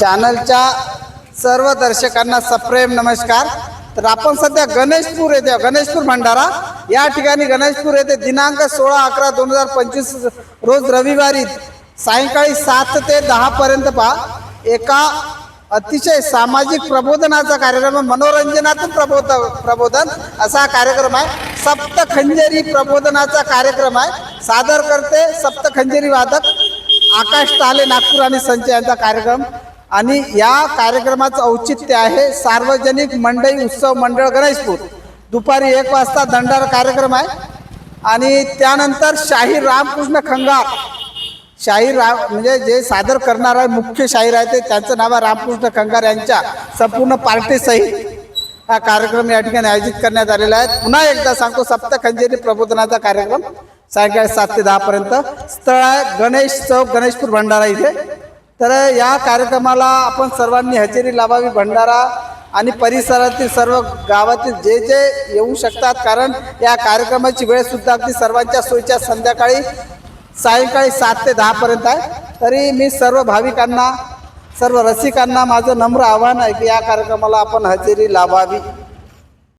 चॅनलच्या सर्व दर्शकांना सप्रेम नमस्कार. तर आपण सध्या गणेशपूर येथे गणेशपूर भंडारा. या ठिकाणी गणेशपूर येथे दिनांक सोळा अकरा दोन हजार पंचवीस रोज रविवारी सायंकाळी सात ते दहा पर्यंत पहा. एका अतिशय सामाजिक प्रबोधनाचा कार्यक्रम मनोरंजनातून प्रबोध प्रबोधन असा कार्यक्रम आहे. सप्तखंजरी प्रबोधनाचा कार्यक्रम आहे. सादर करते सप्तखंजरी वादक आकाश ताले नागपूर आणि संचय यांचा कार्यक्रम. आणि या कार्यक्रमाचं औचित्य आहे सार्वजनिक मंडई उत्सव मंडळ गणेशपूर. दुपारी एक वाजता दंडार कार्यक्रम आहे. आणि त्यानंतर शाहीर रामकृष्ण खंगार. शाहीर राम म्हणजे जे सादर करणार आहे मुख्य शाहीर आहे ते त्यांचं नाव आहे रामकृष्ण खंगार यांच्या संपूर्ण पार्टीसहित हा कार्यक्रम या ठिकाणी आयोजित करण्यात आलेला आहे. पुन्हा एकदा सांगतो सप्तखंजेरी प्रबोधनाचा कार्यक्रम सायंकाळी सात ते दहापर्यंत स्थळ आहे गणेश चौक गणेशपूर भंडारा इथे. तर या कार्यक्रमाला आपण सर्वांनी हजेरी लावावी भंडारा आणि परिसरातील सर्व गावातील जे जे येऊ शकतात. कारण या कार्यक्रमाची वेळसुद्धा अगदी सर्वांच्या सोयीच्या संध्याकाळी सायंकाळी सात ते दहापर्यंत आहे. तरी मी सर्व भाविकांना सर्व रसिकांना माझं नम्र आव्हान आहे की या कार्यक्रमाला आपण हजेरी लावावी.